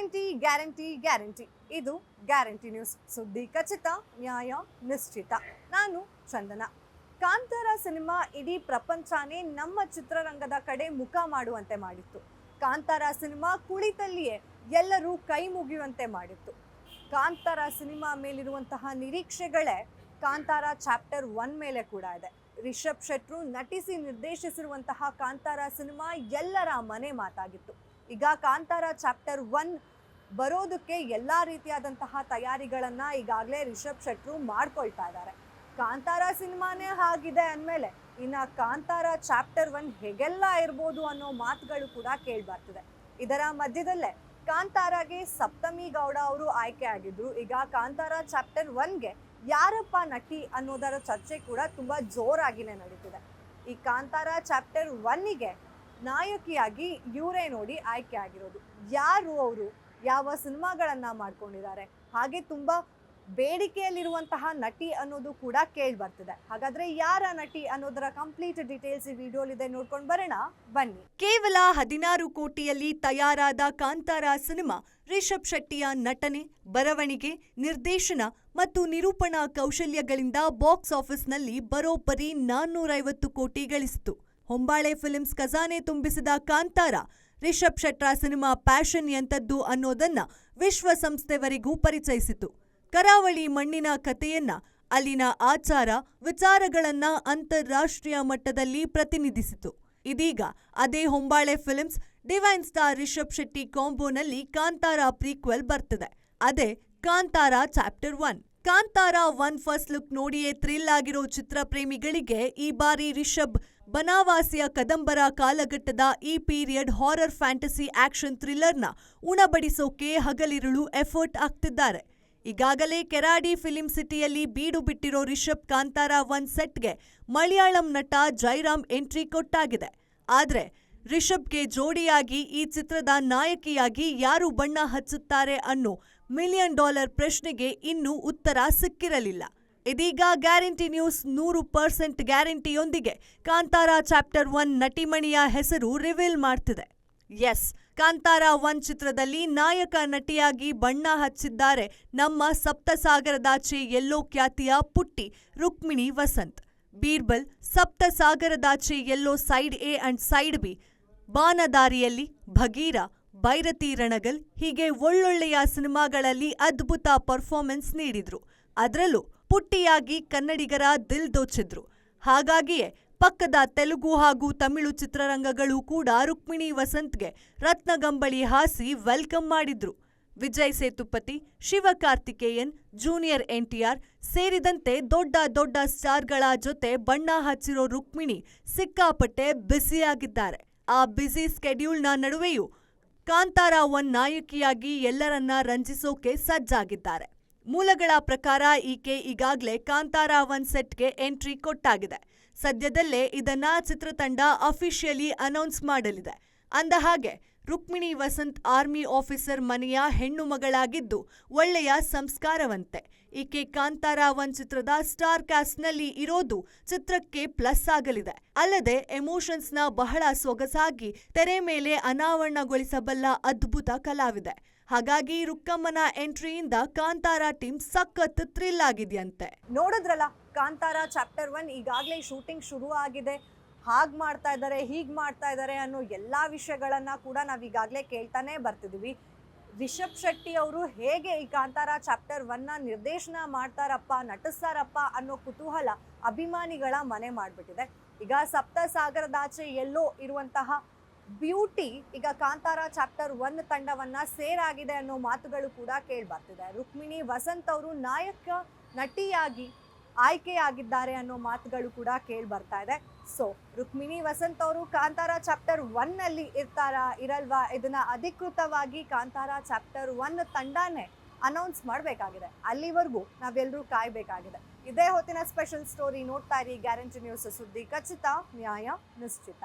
Guarantee guarantee ಇದು guarantee news. ಸುದ್ದಿ ಖಚಿತ, ನ್ಯಾಯ ನಿಶ್ಚಿತ. ನಾನು ಚಂದನ. ಕಾಂತಾರ ಸಿನಿಮಾ ಇಡೀ ಪ್ರಪಂಚನೇ ನಮ್ಮ ಚಿತ್ರರಂಗದ ಕಡೆ ಮುಖ ಮಾಡುವಂತೆ ಮಾಡಿತ್ತು. ಕಾಂತಾರ ಸಿನಿಮಾ ಕುಳಿತಲ್ಲಿಯೇ ಎಲ್ಲರೂ ಕೈ ಮುಗಿಯುವಂತೆ ಮಾಡಿತ್ತು. ಕಾಂತಾರ ಸಿನಿಮಾ ಮೇಲಿರುವಂತಹ ನಿರೀಕ್ಷೆಗಳೇ ಕಾಂತಾರ ಚಾಪ್ಟರ್ ಒನ್ ಮೇಲೆ ಕೂಡ ಇದೆ. ರಿಷಬ್ ಶೆಟ್ರು ನಟಿಸಿ ನಿರ್ದೇಶಿಸಿರುವಂತಹ ಕಾಂತಾರ ಸಿನಿಮಾ ಎಲ್ಲರ ಮನೆ ಮಾತಾಗಿತ್ತು. ಈಗ ಕಾಂತಾರ ಚಾಪ್ಟರ್ ಒನ್ ಬರೋದಕ್ಕೆ ಎಲ್ಲ ರೀತಿಯಾದಂತಹ ತಯಾರಿಗಳನ್ನು ಈಗಾಗಲೇ ರಿಷಬ್ ಶೆಟ್ರು ಮಾಡ್ಕೊಳ್ತಾ ಇದ್ದಾರೆ. ಕಾಂತಾರ ಸಿನಿಮಾನೇ ಆಗಿದೆ ಅಂದಮೇಲೆ ಇನ್ನು ಕಾಂತಾರ ಚಾಪ್ಟರ್ ಒನ್ ಹೇಗೆಲ್ಲ ಇರ್ಬೋದು ಅನ್ನೋ ಮಾತುಗಳು ಕೂಡ ಕೇಳ್ಬರ್ತಿದೆ. ಇದರ ಮಧ್ಯದಲ್ಲೇ ಕಾಂತಾರಾಗೆ ಸಪ್ತಮಿ ಗೌಡ ಅವರು ಆಯ್ಕೆ ಆಗಿದ್ರು. ಈಗ ಕಾಂತಾರ ಚಾಪ್ಟರ್ ಒನ್ಗೆ ಯಾರಪ್ಪ ನಟಿ ಅನ್ನೋದರ ಚರ್ಚೆ ಕೂಡ ತುಂಬ ಜೋರಾಗಿನೇ ನಡೀತಿದೆ. ಈ ಕಾಂತಾರ ಚಾಪ್ಟರ್ ಒನ್ನಿಗೆ ನಾಯಕಿಯಾಗಿ ಇವರೇ ನೋಡಿ ಆಯ್ಕೆ ಆಗಿರೋದು. ಯಾರು ಅವರು? ಯಾವ ಸಿನಿಮಾಗಳನ್ನ ಮಾಡ್ಕೊಂಡಿದ್ದಾರೆ? ಹಾಗೆ ತುಂಬ ಬೇಡಿಕೆಯಲ್ಲಿರುವಂತಹ ನಟಿ ಅನ್ನೋದು ಕೂಡ ಕೇಳಿ ಬರ್ತಿದೆ. ಹಾಗಾದ್ರೆ ಯಾರ ನಟಿ ಅನ್ನೋದರ ಕಂಪ್ಲೀಟ್ ಡೀಟೇಲ್ಸ್ ಈ ವಿಡಿಯೋಲಿದೆ ನೋಡ್ಕೊಂಡು ಬರೋಣ. ಬನ್ನಿ. ಕೇವಲ ಹದಿನಾರು ಕೋಟಿಯಲ್ಲಿ ತಯಾರಾದ ಕಾಂತಾರ ಸಿನಿಮಾ ರಿಷಬ್ ಶೆಟ್ಟಿಯ ನಟನೆ, ಬರವಣಿಗೆ, ನಿರ್ದೇಶನ ಮತ್ತು ನಿರೂಪಣಾ ಕೌಶಲ್ಯಗಳಿಂದ ಬಾಕ್ಸ್ ಆಫೀಸ್ನಲ್ಲಿ ಬರೋಬ್ಬರಿ ನಾನ್ನೂರೈವತ್ತು ಕೋಟಿ ಗಳಿಸಿತು. ಹೊಂಬಾಳೆ ಫಿಲ್ಮ್ಸ್ ಖಜಾನೆ ತುಂಬಿಸಿದ ಕಾಂತಾರ. ರಿಷಬ್ ಶೆಟ್ರ ಸಿನಿಮಾ ಪ್ಯಾಷನ್ ಎಂಥದ್ದು ಅನ್ನೋದನ್ನ ವಿಶ್ವಸಂಸ್ಥೆವರೆಗೂ ಪರಿಚಯಿಸಿತು. ಕರಾವಳಿ ಮಣ್ಣಿನ ಕಥೆಯನ್ನ, ಅಲ್ಲಿನ ಆಚಾರ, ವಿಚಾರಗಳನ್ನ ಅಂತಾರಾಷ್ಟ್ರೀಯ ಮಟ್ಟದಲ್ಲಿ ಪ್ರತಿನಿಧಿಸಿತು. ಇದೀಗ ಅದೇ Hombale films divine star Rishab Shetty ಕಾಂಬೋನಲ್ಲಿ Kantara prequel ಬರ್ತಿದೆ. ಅದೇ Kantara chapter one. Kantara one first look ನೋಡಿಯೇ ಥ್ರಿಲ್ ಆಗಿರೋ ಚಿತ್ರ ಪ್ರೇಮಿಗಳಿಗೆ ಈ ಬಾರಿ ರಿಷಬ್ ಬನಾವಾಸಿಯ ಕದಂಬರ ಕಾಲಘಟ್ಟದ ಈ ಪೀರಿಯಡ್ ಹಾರರ್ ಫ್ಯಾಂಟಸಿ ಆಕ್ಷನ್ ಥ್ರಿಲ್ಲರ್ನ ಉಣಬಡಿಸೋಕೆ ಹಗಲಿರುಳು ಎಫರ್ಟ್ ಆಗ್ತಿದ್ದಾರೆ ಈಗಾಗಲೇ ಕೆರಾಡಿ ಫಿಲಿಂ ಸಿಟಿಯಲ್ಲಿ ಬೀಡು ಬಿಟ್ಟಿರೋ ರಿಷಬ್ ಕಾಂತಾರ ಒನ್ ಸೆಟ್ಗೆ ಮಲಯಾಳಂ ನಟ ಜೈರಾಮ್ ಎಂಟ್ರಿ ಕೊಟ್ಟಾಗಿದೆ. ಆದರೆ ರಿಷಬ್ಗೆ ಜೋಡಿಯಾಗಿ ಈ ಚಿತ್ರದ ನಾಯಕಿಯಾಗಿ ಯಾರು ಬಣ್ಣ ಹಚ್ಚುತ್ತಾರೆ ಅನ್ನೋ ಮಿಲಿಯನ್ ಡಾಲರ್ ಪ್ರಶ್ನೆಗೆ ಇನ್ನೂ ಉತ್ತರ ಸಿಕ್ಕಿರಲಿಲ್ಲ. ಇದೀಗ ಗ್ಯಾರಂಟಿ ನ್ಯೂಸ್ ನೂರು ಪರ್ಸೆಂಟ್ ಗ್ಯಾರಂಟಿಯೊಂದಿಗೆ ಕಾಂತಾರ ಚಾಪ್ಟರ್ ಒನ್ ನಟಿಮಣಿಯ ಹೆಸರು ರಿವೀಲ್ ಮಾಡ್ತಿದೆ. ಎಸ್, ಕಾಂತಾರ ಒನ್ ಚಿತ್ರದಲ್ಲಿ ನಾಯಕ ನಟಿಯಾಗಿ ಬಣ್ಣ ಹಚ್ಚಿದ್ದಾರೆ. ನಮ್ಮ ಸಪ್ತಸಾಗರದಾಚೆ ಎಲ್ಲೋ ಖ್ಯಾತಿಯ ಪುಟ್ಟಿ Rukmini Vasanth. Birbal Saptasagaradache Ello side A and side B. ಬಾನದಾರಿಯಲ್ಲಿ Bagheera, Bhairathi Ranagal ಹೀಗೆ ಒಳ್ಳೊಳ್ಳೆಯ ಸಿನಿಮಾಗಳಲ್ಲಿ ಅದ್ಭುತ ಪರ್ಫಾರ್ಮೆನ್ಸ್ ನೀಡಿದ್ರು. ಅದರಲ್ಲೂ ಪುಟ್ಟಿಯಾಗಿ ಕನ್ನಡಿಗರ ದಿಲ್ ದೋಚಿದ್ರು. ಹಾಗಾಗಿಯೇ ಪಕ್ಕದ ತೆಲುಗು ಹಾಗೂ ತಮಿಳು ಚಿತ್ರರಂಗಗಳು ಕೂಡ ರುಕ್ಮಿಣಿ ವಸಂತ್ಗೆ ರತ್ನಗಂಬಳಿ ಹಾಸಿ ವೆಲ್ಕಮ್ ಮಾಡಿದ್ರು. ವಿಜಯ್ ಸೇತುಪತಿ ಶಿವಕಾರ್ತಿಕೇಯನ್ ಜೂನಿಯರ್ ಎನ್ಟಿಆರ್ ಸೇರಿದಂತೆ ದೊಡ್ಡ ದೊಡ್ಡ ಸ್ಟಾರ್ಗಳ ಜೊತೆ ಬಣ್ಣ ಹಚ್ಚಿರೋ ರುಕ್ಮಿಣಿ ಸಿಕ್ಕಾಪಟ್ಟೆ ಬ್ಯುಸಿಯಾಗಿದ್ದಾರೆ. ಆ ಬ್ಯುಸಿ ಸ್ಕೆಡ್ಯೂಲ್ನ ನಡುವೆಯೂ ಕಾಂತಾರ ಒನ್ ನಾಯಕಿಯಾಗಿ ಎಲ್ಲರನ್ನ ರಂಜಿಸೋಕೆ ಸಜ್ಜಾಗಿದ್ದಾರೆ. ಮೂಲಗಳ ಪ್ರಕಾರ ಈಕೆ ಈಗಾಗಲೇ ಕಾಂತಾರ ಒನ್ ಸೆಟ್ಗೆ ಎಂಟ್ರಿ ಕೊಟ್ಟಾಗಿದೆ. ಸದ್ಯದಲ್ಲೇ ಇದನ್ನ ಚಿತ್ರತಂಡ ಅಫಿಷಿಯಲಿ ಅನೌನ್ಸ್ ಮಾಡಲಿದೆ. ಅಂದಹಾಗೆ ರುಕ್ಮಿಣಿ ವಸಂತ್ ಆರ್ಮಿ ಆಫೀಸರ್ ಮನೆಯ ಹೆಣ್ಣು ಮಗಳಾಗಿದ್ದು ಒಳ್ಳೆಯ ಸಂಸ್ಕಾರವಂತೆ. ಈಕೆ ಕಾಂತಾರ ಒನ್ ಚಿತ್ರದ ಸ್ಟಾರ್ ಕ್ಯಾಸ್ಟ್ನಲ್ಲಿ ಇರೋದು ಚಿತ್ರಕ್ಕೆ ಪ್ಲಸ್ ಆಗಲಿದೆ. ಅಲ್ಲದೆ ಎಮೋಷನ್ಸ್ನ ಬಹಳ ಸೊಗಸಾಗಿ ತೆರೆ ಮೇಲೆ ಅನಾವರಣಗೊಳಿಸಬಲ್ಲ ಅದ್ಭುತ ಕಲಾವಿದೆ. ಹಾಗಾಗಿ ರುಕ್ಕಮ್ಮನ ಎಂಟ್ರಿಯಿಂದ ಕಾಂತಾರ ಟೀಮ್ ಸಖತ್ ಥ್ರಿಲ್ ಆಗಿದೆಯಂತೆ. ನೋಡಿದ್ರಲ್ಲ, ಕಾಂತಾರ ಚಾಪ್ಟರ್ ಒನ್ ಈಗಾಗಲೇ ಶೂಟಿಂಗ್ ಶುರು ಆಗಿದೆ. ಹಾಗೆ ಮಾಡ್ತಾ ಇದ್ದಾರೆ ಹೀಗೆ ಮಾಡ್ತಾ ಇದ್ದಾರೆ ಅನ್ನೋ ಎಲ್ಲ ವಿಷಯಗಳನ್ನು ಕೂಡ ನಾವು ಈಗಾಗಲೇ ಕೇಳ್ತಾನೆ ಬರ್ತಿದ್ವಿ. ರಿಷಬ್ ಶೆಟ್ಟಿ ಅವರು ಹೇಗೆ ಈ ಕಾಂತಾರ ಚಾಪ್ಟರ್ ಒನ್ನ ನಿರ್ದೇಶನ ಮಾಡ್ತಾರಪ್ಪ, ನಟಿಸ್ತಾರಪ್ಪ ಅನ್ನೋ ಕುತೂಹಲ ಅಭಿಮಾನಿಗಳ ಮನೆ ಮಾಡಿಬಿಟ್ಟಿದೆ. ಈಗ ಸಪ್ತ ಸಾಗರದಾಚೆ ಎಲ್ಲೋ ಇರುವಂತಹ ಬ್ಯೂಟಿ, ಈಗ ಕಾಂತಾರ ಚಾಪ್ಟರ್ ಒನ್ ತಂಡವನ್ನ ಸೇರಾಗಿದೆ ಅನ್ನೋ ಮಾತುಗಳು ಕೂಡ ಕೇಳಿ ಬರ್ತಿದೆ ರುಕ್ಮಿಣಿ ವಸಂತ್ ಅವರು ನಾಯಕ ನಟಿಯಾಗಿ ಆಯ್ಕೆಯಾಗಿದ್ದಾರೆ ಅನ್ನೋ ಮಾತುಗಳು ಕೂಡ ಕೇಳಿ ಬರ್ತಾ ಇದೆ. ಸೊ ರುಕ್ಮಿಣಿ ವಸಂತ್ ಅವರು ಕಾಂತಾರ ಚಾಪ್ಟರ್ ಒನ್ ಅಲ್ಲಿ ಇರ್ತಾರಾ, ಇರಲ್ವಾ? ಇದನ್ನ ಅಧಿಕೃತವಾಗಿ ಕಾಂತಾರ ಚಾಪ್ಟರ್ ಒನ್ ತಂಡನೇ ಅನೌನ್ಸ್ ಮಾಡಬೇಕಾಗಿದೆ. ಅಲ್ಲಿವರೆಗೂ ನಾವೆಲ್ಲರೂ ಕಾಯಬೇಕಾಗಿದೆ. ಇದೇ ಹೊತ್ತಿನ ಸ್ಪೆಷಲ್ ಸ್ಟೋರಿ ನೋಡ್ತಾ ಇರಿ. ಗ್ಯಾರಂಟಿ ನ್ಯೂಸ್ ಸುದ್ದಿ ಖಚಿತ, ನ್ಯಾಯ ನಿಶ್ಚಿತ.